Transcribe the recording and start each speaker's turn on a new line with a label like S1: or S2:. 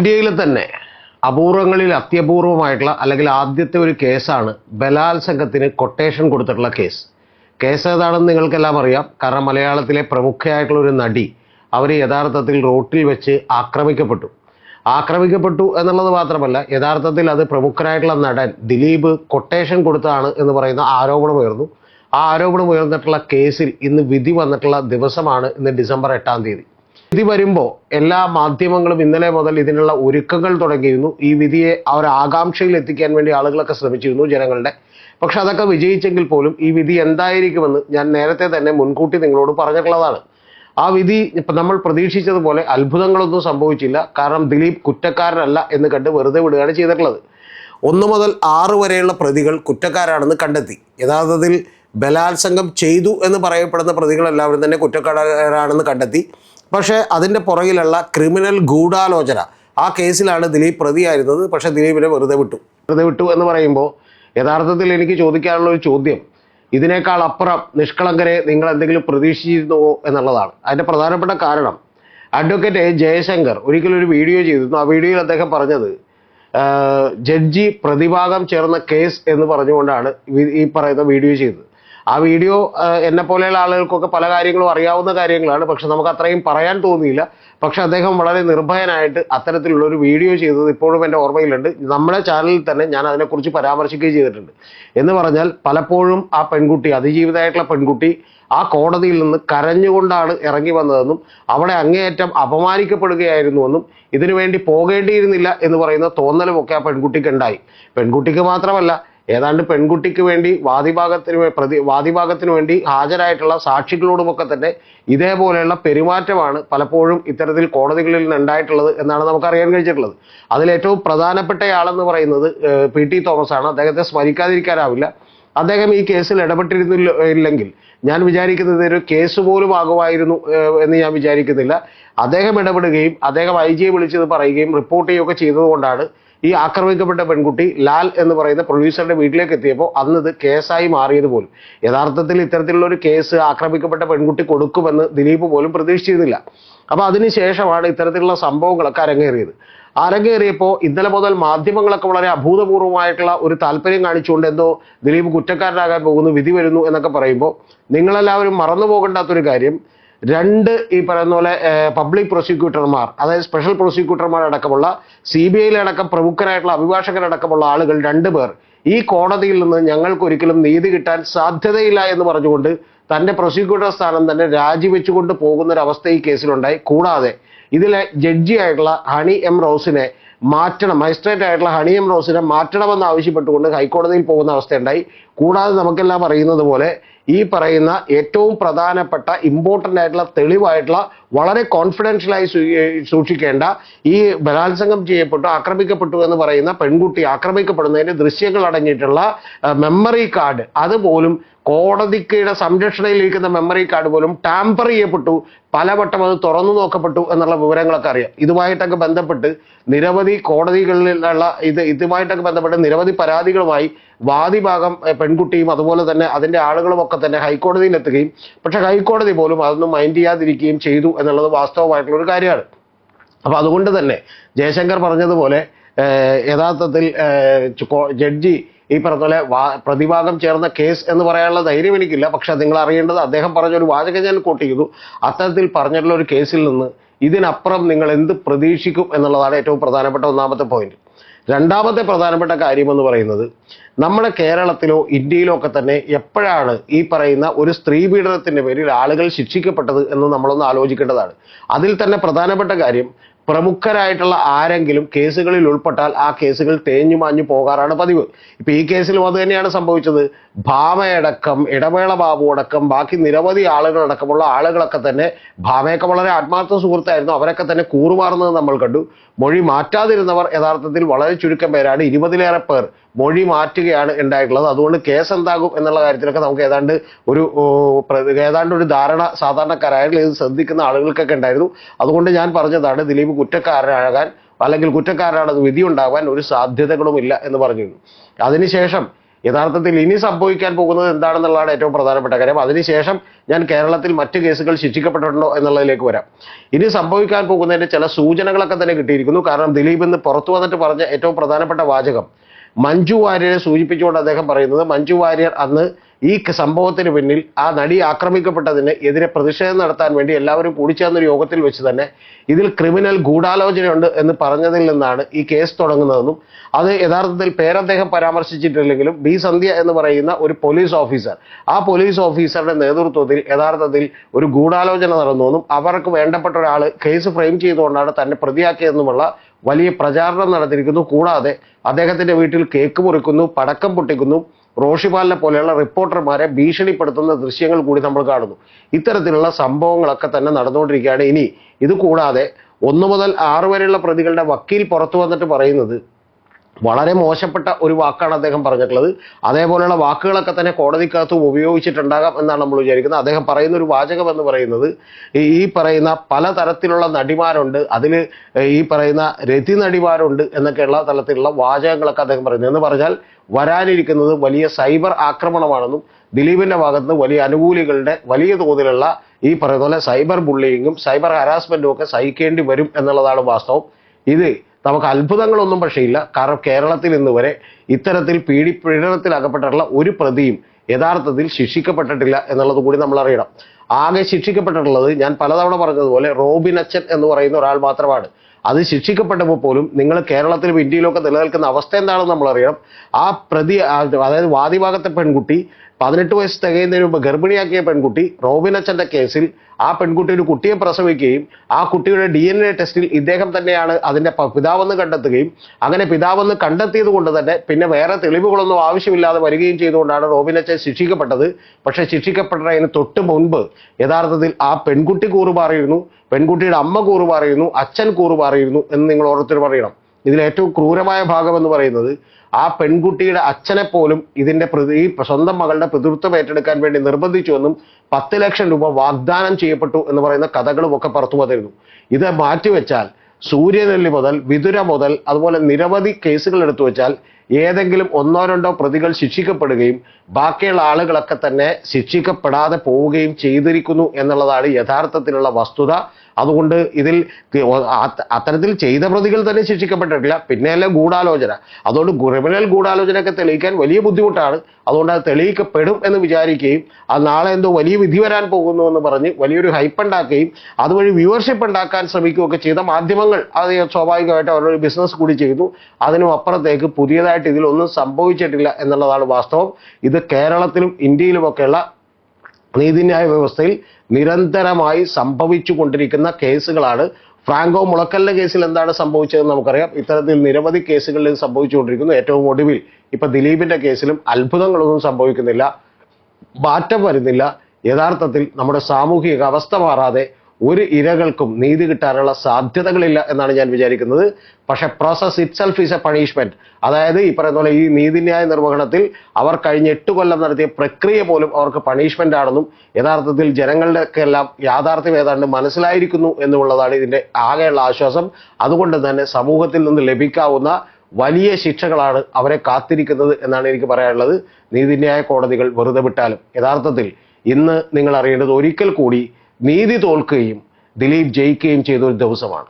S1: ഇന്ത്യയിൽ തന്നെ അപൂർവങ്ങളിൽ അത്യപൂർവമായിട്ടുള്ള അല്ലെങ്കിൽ ആദ്യത്തെ ഒരു കേസാണ് ബലാത്സംഗത്തിന് കൊട്ടേഷൻ കൊടുത്തിട്ടുള്ള കേസ് കേസ് ഏതാണെന്ന് നിങ്ങൾക്കെല്ലാം അറിയാം. കാരണം മലയാളത്തിലെ പ്രമുഖയായിട്ടുള്ള ഒരു നടി അവർ യഥാർത്ഥത്തിൽ റോട്ടിൽ വെച്ച് ആക്രമിക്കപ്പെട്ടു. ആക്രമിക്കപ്പെട്ടു എന്നുള്ളത് മാത്രമല്ല യഥാർത്ഥത്തിൽ അത് പ്രമുഖനായിട്ടുള്ള നടൻ ദിലീപ് കൊട്ടേഷൻ കൊടുത്തതാണ് എന്ന് പറയുന്ന ആരോപണം ഉയർന്നു. ആ ആരോപണം ഉയർന്നിട്ടുള്ള കേസിൽ ഇന്ന് വിധി വന്നിട്ടുള്ള ദിവസമാണ് ഇന്ന് ഡിസംബർ എട്ടാം തീയതി. വിധി വരുമ്പോൾ എല്ലാ മാധ്യമങ്ങളും ഇന്നലെ മുതൽ ഇതിനുള്ള ഒരുക്കങ്ങൾ തുടങ്ങിയിരുന്നു. ഈ വിധിയെ അവർ ആകാംക്ഷയിൽ എത്തിക്കാൻ വേണ്ടി ആളുകളൊക്കെ ശ്രമിച്ചിരുന്നു ജനങ്ങളുടെ. പക്ഷെ അതൊക്കെ വിജയിച്ചെങ്കിൽ പോലും ഈ വിധി എന്തായിരിക്കുമെന്ന് ഞാൻ നേരത്തെ തന്നെ മുൻകൂട്ടി നിങ്ങളോട് പറഞ്ഞിട്ടുള്ളതാണ്. ആ വിധി ഇപ്പം നമ്മൾ പ്രതീക്ഷിച്ചതുപോലെ അത്ഭുതങ്ങളൊന്നും സംഭവിച്ചില്ല. കാരണം ദിലീപ് കുറ്റക്കാരനല്ല എന്ന് കണ്ട് വെറുതെ വിടുകയാണ് ചെയ്തിട്ടുള്ളത്. ഒന്ന് മുതൽ ആറ് വരെയുള്ള പ്രതികൾ കുറ്റക്കാരാണെന്ന് കണ്ടെത്തി. യഥാർത്ഥത്തിൽ ബലാത്സംഗം ചെയ്തു എന്ന് പറയപ്പെടുന്ന പ്രതികളെല്ലാവരും തന്നെ കുറ്റക്കാരാണെന്ന് കണ്ടെത്തി. പക്ഷേ അതിന്റെ പുറകിലുള്ള ക്രിമിനൽ ഗൂഢാലോചന. ആ കേസിലാണ് ദിലീപ് പ്രതിയായിരുന്നത്. പക്ഷേ ദിലീപിനെ വെറുതെ വിട്ടു. വെറുതെ വിട്ടു എന്ന് പറയുമ്പോൾ യഥാർത്ഥത്തിൽ എനിക്ക് ചോദിക്കാനുള്ള ഒരു ചോദ്യം. ഇതിനേക്കാൾ അപ്പുറം നിഷ്കളങ്കരെ നിങ്ങൾ എന്തെങ്കിലും പ്രതീക്ഷിച്ചിരുന്നുവോ എന്നുള്ളതാണ്. അതിന്റെ പ്രധാനപ്പെട്ട കാരണം അഡ്വക്കേറ്റ് ജയശങ്കർ ഒരിക്കലും ഒരു വീഡിയോ ചെയ്തിരുന്നു. ആ വീഡിയോയിൽ അദ്ദേഹം പറഞ്ഞത് ജഡ്ജി പ്രതിഭാഗം ചേർന്ന കേസ് എന്ന് പറഞ്ഞുകൊണ്ടാണ് ഈ പറയുന്ന വീഡിയോ ചെയ്തത്. ആ വീഡിയോ എന്നെ പോലെയുള്ള ആളുകൾക്കൊക്കെ പല കാര്യങ്ങളും അറിയാവുന്ന കാര്യങ്ങളാണ്. പക്ഷെ നമുക്ക് അത്രയും പറയാൻ തോന്നിയില്ല. പക്ഷെ അദ്ദേഹം വളരെ നിർഭയനായിട്ട് അത്തരത്തിലുള്ള ഒരു വീഡിയോ ചെയ്തത് ഇപ്പോഴും എന്റെ ഓർമ്മയിലുണ്ട്. നമ്മുടെ ചാനലിൽ തന്നെ ഞാൻ അതിനെക്കുറിച്ച് പരാമർശിക്കുകയും ചെയ്തിട്ടുണ്ട്. എന്ന് പറഞ്ഞാൽ പലപ്പോഴും ആ പെൺകുട്ടി അതിജീവിതമായിട്ടുള്ള പെൺകുട്ടി ആ കോടതിയിൽ നിന്ന് കരഞ്ഞുകൊണ്ടാണ് ഇറങ്ങി വന്നതെന്നും അവിടെ അങ്ങേയറ്റം അപമാനിക്കപ്പെടുകയായിരുന്നുവെന്നും ഇതിനുവേണ്ടി പോകേണ്ടിയിരുന്നില്ല എന്ന് പറയുന്ന തോന്നലുമൊക്കെ ആ പെൺകുട്ടിക്ക് ഉണ്ടായി. പെൺകുട്ടിക്ക് മാത്രമല്ല ഏതാണ്ട് പെൺകുട്ടിക്ക് വേണ്ടി വാദിഭാഗത്തിന് പ്രതി വാദിഭാഗത്തിന് വേണ്ടി ഹാജരായിട്ടുള്ള സാക്ഷികളോടുമൊക്കെ തന്നെ ഇതേപോലെയുള്ള പെരുമാറ്റമാണ് പലപ്പോഴും ഇത്തരത്തിൽ കോടതികളിൽ നിന്ന് ഉണ്ടായിട്ടുള്ളത് എന്നാണ് നമുക്ക് അറിയാൻ കഴിഞ്ഞിട്ടുള്ളത് അതിലേറ്റവും പ്രധാനപ്പെട്ടയാളെന്ന് പറയുന്നത് പി ടി തോമസ് ആണ് അദ്ദേഹത്തെ സ്മരിക്കാതിരിക്കാനാവില്ല. അദ്ദേഹം ഈ കേസിൽ ഇടപെട്ടിരുന്നില്ല ഇല്ലെങ്കിൽ ഞാൻ വിചാരിക്കുന്നത് ഒരു കേസ് പോലും ആകുമായിരുന്നു എന്ന് ഞാൻ വിചാരിക്കുന്നില്ല. അദ്ദേഹം ഇടപെടുകയും അദ്ദേഹം ഐ ജിയെ വിളിച്ചത് പറയുകയും റിപ്പോർട്ട് ചെയ്യുകയൊക്കെ ചെയ്തതുകൊണ്ടാണ് ഈ ആക്രമിക്കപ്പെട്ട പെൺകുട്ടി ലാൽ എന്ന് പറയുന്ന പ്രൊഡ്യൂസറുടെ വീട്ടിലേക്ക് എത്തിയപ്പോൾ അന്ന് ഇത് കേസായി മാറിയത് പോലും. യഥാർത്ഥത്തിൽ ഇത്തരത്തിലുള്ള ഒരു കേസ് ആക്രമിക്കപ്പെട്ട പെൺകുട്ടി കൊടുക്കുമെന്ന് ദിലീപ് പോലും പ്രതീക്ഷിച്ചിരുന്നില്ല. അപ്പൊ അതിനുശേഷമാണ് ഇത്തരത്തിലുള്ള സംഭവങ്ങളൊക്കെ അരങ്ങേറിയത്. അരങ്ങേറിയപ്പോൾ ഇന്നലെ മുതൽ മാധ്യമങ്ങളൊക്കെ വളരെ അഭൂതപൂർവമായിട്ടുള്ള ഒരു താല്പര്യം കാണിച്ചുകൊണ്ട് എന്തോ ദിലീപ് കുറ്റക്കാരനാകാൻ പോകുന്നു വിധി വരുന്നു എന്നൊക്കെ പറയുമ്പോൾ നിങ്ങളെല്ലാവരും മറന്നു പോകേണ്ടാത്തൊരു കാര്യം രണ്ട് ഈ പറയുന്ന പോലെ പബ്ലിക് പ്രോസിക്യൂട്ടർമാർ അതായത് സ്പെഷ്യൽ പ്രോസിക്യൂട്ടർമാർ അടക്കമുള്ള സി ബി ഐയിലടക്കം പ്രമുഖരായിട്ടുള്ള അഭിഭാഷകരടക്കമുള്ള ആളുകൾ രണ്ടുപേർ ഈ കോടതിയിൽ നിന്ന് ഞങ്ങൾക്ക് ഒരിക്കലും നീതി കിട്ടാൻ സാധ്യതയില്ല എന്ന് പറഞ്ഞുകൊണ്ട് തന്റെ പ്രോസിക്യൂട്ടർ സ്ഥാനം തന്നെ രാജിവെച്ചുകൊണ്ട് പോകുന്ന ഒരു അവസ്ഥ ഈ കേസിലുണ്ടായി. കൂടാതെ ഇതിലെ ജഡ്ജി ആയിട്ടുള്ള ഹണി എം റോസിനെ മാറ്റണം മജിസ്ട്രേറ്റ് ആയിട്ടുള്ള ഹണി എം റോസിനെ മാറ്റണമെന്ന് ആവശ്യപ്പെട്ടുകൊണ്ട് ഹൈക്കോടതിയിൽ പോകുന്ന അവസ്ഥയുണ്ടായി. കൂടാതെ നമുക്കെല്ലാം അറിയുന്നത് പോലെ ഈ പറയുന്ന ഏറ്റവും പ്രധാനപ്പെട്ട ഇമ്പോർട്ടന്റ് ആയിട്ടുള്ള തെളിവായിട്ടുള്ള വളരെ കോൺഫിഡൻഷ്യലായി സൂക്ഷിക്കേണ്ട ഈ ബലാത്സംഗം ചെയ്യപ്പെട്ടു ആക്രമിക്കപ്പെട്ടു എന്ന് പറയുന്ന പെൺകുട്ടി ആക്രമിക്കപ്പെടുന്നതിന്റെ ദൃശ്യങ്ങൾ അടങ്ങിയിട്ടുള്ള മെമ്മറി കാർഡ് അതുപോലും കോടതിക്കയുടെ സംരക്ഷണയിലിരിക്കുന്ന മെമ്മറി കാർഡ് പോലും ടാമ്പർ ചെയ്യപ്പെട്ടു. പലവട്ടം അത് തുറന്നു നോക്കപ്പെട്ടു എന്നുള്ള വിവരങ്ങളൊക്കെ അറിയാം. ഇതുമായിട്ടൊക്കെ ബന്ധപ്പെട്ട് നിരവധി കോടതികളിലുള്ള ഇത് ഇതുമായിട്ടൊക്കെ ബന്ധപ്പെട്ട് നിരവധി പരാതികളുമായി വാദിഭാഗം പെൺകുട്ടിയും അതുപോലെ തന്നെ അതിന്റെ ആളുകളും ഒക്കെ തന്നെ ഹൈക്കോടതിയിൽ എത്തുകയും പക്ഷെ ഹൈക്കോടതി പോലും അതൊന്നും മൈൻഡ് ചെയ്യാതിരിക്കുകയും ചെയ്തു എന്നുള്ളത് വാസ്തവമായിട്ടുള്ള ഒരു കാര്യമാണ്. അപ്പൊ അതുകൊണ്ട് തന്നെ ജയശങ്കർ പറഞ്ഞതുപോലെ യഥാർത്ഥത്തിൽ ജഡ്ജി ഈ പറഞ്ഞ പോലെ പ്രതിഭാഗം ചേർന്ന കേസ് എന്ന് പറയാനുള്ള ധൈര്യം എനിക്കില്ല. പക്ഷെ നിങ്ങൾ അറിയേണ്ടത് അദ്ദേഹം പറഞ്ഞ ഒരു വാചകം ഞാൻ കോട്ട് ചെയ്തു. അത്തരത്തിൽ പറഞ്ഞിട്ടുള്ള ഒരു കേസിൽ നിന്ന് ഇതിനപ്പുറം നിങ്ങൾ എന്ത് പ്രതീക്ഷിക്കും എന്നുള്ളതാണ് ഏറ്റവും പ്രധാനപ്പെട്ട ഒന്നാമത്തെ പോയിന്റ് രണ്ടാമത്തെ പ്രധാനപ്പെട്ട കാര്യം എന്ന് പറയുന്നത് നമ്മുടെ കേരളത്തിലോ ഇന്ത്യയിലോ ഒക്കെ തന്നെ എപ്പോഴാണ് ഈ പറയുന്ന ഒരു സ്ത്രീ പീഡനത്തിന്റെ പേരിൽ ആളുകൾ ശിക്ഷിക്കപ്പെട്ടത് എന്ന് നമ്മളൊന്ന് ആലോചിക്കേണ്ടതാണ്. അതിൽ തന്നെ പ്രധാനപ്പെട്ട കാര്യം പ്രമുഖരായിട്ടുള്ള ആരെങ്കിലും കേസുകളിൽ ഉൾപ്പെട്ടാൽ ആ കേസുകൾ തേഞ്ഞു മാഞ്ഞു പോകാറാണ് പതിവ്. ഇപ്പൊ ഈ കേസിലും അത് തന്നെയാണ് സംഭവിച്ചത്. ഭാമയടക്കം ഇടവേള ബാബു അടക്കം ബാക്കി നിരവധി ആളുകളടക്കമുള്ള ആളുകളൊക്കെ തന്നെ ഭാമയൊക്കെ വളരെ ആത്മാർത്ഥ സുഹൃത്തായിരുന്നു. അവരൊക്കെ തന്നെ കൂറുമാറുന്നത് നമ്മൾ കണ്ടു. മൊഴി മാറ്റാതിരുന്നവർ യഥാർത്ഥത്തിൽ വളരെ ചുരുക്കം പേരാണ്. ഇരുപതിലേറെ പേർ മൊഴി മാറ്റുകയാണ് ഉണ്ടായിട്ടുള്ളത്. അതുകൊണ്ട് കേസ് എന്താകും എന്നുള്ള കാര്യത്തിലൊക്കെ നമുക്ക് ഏതാണ്ട് ഒരു ഏതാണ്ട് ഒരു ധാരണ സാധാരണക്കാരായാലും ഇത് ശ്രദ്ധിക്കുന്ന ആളുകൾക്കൊക്കെ ഉണ്ടായിരുന്നു. അതുകൊണ്ട് ഞാൻ പറഞ്ഞതാണ് ദിലീപ് കുറ്റക്കാരനാകാൻ അല്ലെങ്കിൽ കുറ്റക്കാരനാണെന്ന് വിധി ഉണ്ടാകാൻ ഒരു സാധ്യതകളുമില്ല എന്ന് പറഞ്ഞിരുന്നു. അതിനുശേഷം യഥാർത്ഥത്തിൽ ഇനി സംഭവിക്കാൻ പോകുന്നത് എന്താണെന്നുള്ളതാണ് ഏറ്റവും പ്രധാനപ്പെട്ട കാര്യം. അതിനുശേഷം ഞാൻ കേരളത്തിൽ മറ്റ് കേസുകൾ ശിക്ഷിക്കപ്പെട്ടിട്ടുണ്ടോ എന്നുള്ളതിലേക്ക് വരാം. ഇനി സംഭവിക്കാൻ പോകുന്നതിന്റെ ചില സൂചനകളൊക്കെ തന്നെ കിട്ടിയിരിക്കുന്നു. കാരണം ദിലീപ് ഇന്ന് പുറത്തു വന്നിട്ട് പറഞ്ഞ ഏറ്റവും പ്രധാനപ്പെട്ട വാചകം മഞ്ജു വാര്യരെ സൂചിപ്പിച്ചുകൊണ്ട് അദ്ദേഹം പറയുന്നത് മഞ്ജു വാര്യർ അന്ന് ഈ സംഭവത്തിന് പിന്നിൽ ആ നടി ആക്രമിക്കപ്പെട്ടതിന് എതിരെ പ്രതിഷേധം നടത്താൻ വേണ്ടി എല്ലാവരും കൂടിച്ചേർന്നൊരു യോഗത്തിൽ വെച്ച് തന്നെ ഇതിൽ ക്രിമിനൽ ഗൂഢാലോചനയുണ്ട് എന്ന് പറഞ്ഞതിൽ നിന്നാണ് ഈ കേസ് തുടങ്ങുന്നതെന്നും അത് യഥാർത്ഥത്തിൽ പേരദ്ദേഹം പരാമർശിച്ചിട്ടില്ലെങ്കിലും ബി സന്ധ്യ എന്ന് പറയുന്ന ഒരു പോലീസ് ഓഫീസർ. ആ പോലീസ് ഓഫീസറുടെ നേതൃത്വത്തിൽ യഥാർത്ഥത്തിൽ ഒരു ഗൂഢാലോചന നടന്നുവെന്നും അവർക്ക് വേണ്ടപ്പെട്ട ഒരാൾ കേസ് ഫ്രെയിം ചെയ്തുകൊണ്ടാണ് തന്നെ പ്രതിയാക്കിയതെന്നുമുള്ള വലിയ പ്രചാരണം നടത്തിയിരിക്കുന്നു. കൂടാതെ അദ്ദേഹത്തിന്റെ വീട്ടിൽ കേക്ക് മുറിക്കുന്നു പടക്കം പൊട്ടിക്കുന്നു. റോഷിപാലിനെ പോലെയുള്ള റിപ്പോർട്ടർമാരെ ഭീഷണിപ്പെടുത്തുന്ന ദൃശ്യങ്ങൾ കൂടി നമ്മൾ കാണുന്നു. ഇത്തരത്തിലുള്ള സംഭവങ്ങളൊക്കെ തന്നെ നടന്നുകൊണ്ടിരിക്കുകയാണ്. ഇനി ഇത് കൂടാതെ ഒന്നു മുതൽ ആറു വരെയുള്ള പ്രതികളുടെ വക്കീൽ പുറത്തു വന്നിട്ട് പറയുന്നത് വളരെ മോശപ്പെട്ട ഒരു വാക്കാണ് അദ്ദേഹം പറഞ്ഞിട്ടുള്ളത്. അതേപോലെയുള്ള വാക്കുകളൊക്കെ തന്നെ കോടതിക്കകത്ത് ഉപയോഗിച്ചിട്ടുണ്ടാകാം എന്നാണ് നമ്മൾ വിചാരിക്കുന്നത്. അദ്ദേഹം പറയുന്ന ഒരു വാചകം എന്ന് പറയുന്നത് ഈ പറയുന്ന പലതരത്തിലുള്ള നടിമാരുണ്ട് അതിൽ ഈ പറയുന്ന രതി നടിമാരുണ്ട് എന്നൊക്കെയുള്ള തലത്തിലുള്ള വാചകങ്ങളൊക്കെ അദ്ദേഹം പറയുന്നത് എന്ന് പറഞ്ഞാൽ വരാനിരിക്കുന്നത് വലിയ സൈബർ ആക്രമണമാണെന്നും ദിലീപിന്റെ ഭാഗത്ത് വലിയ അനുകൂലികളുടെ വലിയ തോതിലുള്ള ഈ പറയുന്ന പോലെ സൈബർ ബുള്ളിയിങ്ങും സൈബർ ഹരാസ്മെന്റും ഒക്കെ സഹിക്കേണ്ടി വരും എന്നുള്ളതാണ് വാസ്തവം. ഇത് നമുക്ക് അത്ഭുതങ്ങളൊന്നും പക്ഷേ ഇല്ല. കാരണം കേരളത്തിൽ ഇന്ന് വരെ ഇത്തരത്തിൽ പീഡി പീഡനത്തിലകപ്പെട്ടിട്ടുള്ള ഒരു പ്രതിയും യഥാർത്ഥത്തിൽ ശിക്ഷിക്കപ്പെട്ടിട്ടില്ല എന്നുള്ളത് കൂടി നമ്മൾ അറിയണം. ആകെ ശിക്ഷിക്കപ്പെട്ടിട്ടുള്ളത് ഞാൻ പലതവണ പറഞ്ഞതുപോലെ റോബിൻ അച്ഛൻ എന്ന് പറയുന്ന ഒരാൾ മാത്രമാണ്. അത് ശിക്ഷിക്കപ്പെട്ടപ്പോൾ പോലും നിങ്ങൾ കേരളത്തിലും ഇന്ത്യയിലൊക്കെ നിലനിൽക്കുന്ന അവസ്ഥ എന്താണെന്ന് നമ്മളറിയണം. ആ പ്രതി അതായത് വാദിഭാഗത്തെ പെൺകുട്ടി പതിനെട്ട് വയസ്സ് തികയുന്നതിന് മുമ്പ് ഗർഭിണിയാക്കിയ പെൺകുട്ടി റോബിൻ അച്ഛന്റെ കേസിൽ ആ പെൺകുട്ടി ഒരു കുട്ടിയെ പ്രസവിക്കുകയും ആ കുട്ടിയുടെ ഡി എൻ എ ടെസ്റ്റിൽ ഇദ്ദേഹം തന്നെയാണ് അതിന്റെ പിതാവെന്ന് കണ്ടെത്തുകയും അങ്ങനെ പിതാവെന്ന് കണ്ടെത്തിയത് കൊണ്ട് തന്നെ പിന്നെ വേറെ തെളിവുകളൊന്നും ആവശ്യമില്ലാതെ വരികയും ചെയ്തുകൊണ്ടാണ് റോബിൻ അച്ഛൻ ശിക്ഷിക്കപ്പെട്ടത്. പക്ഷേ ശിക്ഷിക്കപ്പെട്ടതിന് തൊട്ട് മുൻപ് യഥാർത്ഥത്തിൽ ആ പെൺകുട്ടി കൂറുമാറിയിരുന്നു. പെൺകുട്ടിയുടെ അമ്മ പറയുന്നു അച്ഛൻ പറയുന്നു എന്ന് നിങ്ങൾ ഓരോരുത്തർ പറയണം. ഇതിൽ ഏറ്റവും ക്രൂരമായ ഭാഗം എന്ന് പറയുന്നത് ആ പെൺകുട്ടിയുടെ അച്ഛനെ പോലും ഇതിന്റെ പ്രതി ഈ സ്വന്തം മകളുടെ പിതൃത്വം ഏറ്റെടുക്കാൻ വേണ്ടി നിർബന്ധിച്ചുവെന്നും പത്ത് ലക്ഷം രൂപ വാഗ്ദാനം ചെയ്യപ്പെട്ടു എന്ന് പറയുന്ന കഥകളും ഒക്കെ പുറത്തു വന്നിരുന്നു. ഇത് മാറ്റിവെച്ചാൽ സൂര്യനെല്ലി മുതൽ വിതുര മുതൽ അതുപോലെ നിരവധി കേസുകൾ എടുത്തു വെച്ചാൽ ഏതെങ്കിലും ഒന്നോ രണ്ടോ പ്രതികൾ ശിക്ഷിക്കപ്പെടുകയും ബാക്കിയുള്ള ആളുകളൊക്കെ തന്നെ ശിക്ഷിക്കപ്പെടാതെ പോവുകയും ചെയ്തിരിക്കുന്നു എന്നുള്ളതാണ് യഥാർത്ഥത്തിലുള്ള വസ്തുത. അതുകൊണ്ട് ഇതിൽ അത്തരത്തിൽ ചെയ്ത പ്രതികൾ തന്നെ ശിക്ഷിക്കപ്പെട്ടിട്ടില്ല. പിന്നെയല്ലേ ഗൂഢാലോചന. അതുകൊണ്ട് ക്രിമിനൽ ഗൂഢാലോചനയൊക്കെ തെളിയിക്കാൻ വലിയ ബുദ്ധിമുട്ടാണ്. അതുകൊണ്ട് അത് തെളിയിക്കപ്പെടും എന്ന് വിചാരിക്കുകയും അത് നാളെ എന്തോ വലിയ വിധി വരാൻ പോകുന്നു എന്ന് പറഞ്ഞ് വലിയൊരു ഹൈപ്പ് ഉണ്ടാക്കുകയും അതുവഴി വ്യൂവർഷിപ്പ് ഉണ്ടാക്കാൻ ശ്രമിക്കുകയൊക്കെ ചെയ്ത മാധ്യമങ്ങൾ അത് സ്വാഭാവികമായിട്ട് അവരുടെ ബിസിനസ് കൂടി ചെയ്തു. അതിനും അപ്പുറത്തേക്ക് പുതിയതായിട്ട് ഇതിലൊന്നും സംഭവിച്ചിട്ടില്ല എന്നുള്ളതാണ് വാസ്തവം. ഇത് കേരളത്തിലും ഇന്ത്യയിലുമൊക്കെയുള്ള നീതിന്യായ വ്യവസ്ഥയിൽ നിരന്തരമായി സംഭവിച്ചു കൊണ്ടിരിക്കുന്ന കേസുകളാണ്. ഫ്രാങ്കോ മുളക്കലിന്റെ കേസിൽ എന്താണ് സംഭവിച്ചതെന്ന് നമുക്കറിയാം. ഇത്തരത്തിൽ നിരവധി കേസുകളിൽ സംഭവിച്ചുകൊണ്ടിരിക്കുന്നു. ഏറ്റവും ഒടുവിൽ ഇപ്പൊ ദിലീപിന്റെ കേസിലും അത്ഭുതങ്ങളൊന്നും സംഭവിക്കുന്നില്ല. മാറ്റം വരുന്നില്ല. യഥാർത്ഥത്തിൽ നമ്മുടെ സാമൂഹിക അവസ്ഥ മാറാതെ ഒരു ഇരകൾക്കും നീതി കിട്ടാനുള്ള സാധ്യതകളില്ല എന്നാണ് ഞാൻ വിചാരിക്കുന്നത്. പക്ഷെ process itself is a punishment അതായത് ഈ പറയുന്ന പോലെ ഈ നീതിന്യായ നിർവഹണത്തിൽ അവർ കഴിഞ്ഞ എട്ട് കൊല്ലം നടത്തിയ പ്രക്രിയ പോലും അവർക്ക് പണിഷ്മെന്റ് ആണെന്നും യഥാർത്ഥത്തിൽ ജനങ്ങളുടെയൊക്കെ എല്ലാം യാഥാർത്ഥ്യം ഏതാണ്ട് മനസ്സിലായിരിക്കുന്നു എന്നുള്ളതാണ് ഇതിന്റെ ആകെയുള്ള ആശ്വാസം. അതുകൊണ്ട് തന്നെ സമൂഹത്തിൽ നിന്ന് ലഭിക്കാവുന്ന വലിയ ശിക്ഷകളാണ് അവരെ കാത്തിരിക്കുന്നത് എന്നാണ് എനിക്ക് പറയാനുള്ളത്. നീതിന്യായ കോടതികൾ വെറുതെ വിട്ടാലും. യഥാർത്ഥത്തിൽ ഇന്ന് നിങ്ങൾ അറിയേണ്ടത് ഒരിക്കൽ കൂടി നീതി തോൽക്കുകയും ദിലീപ് ജയിക്കുകയും ചെയ്ത ഒരു ദിവസമാണ്.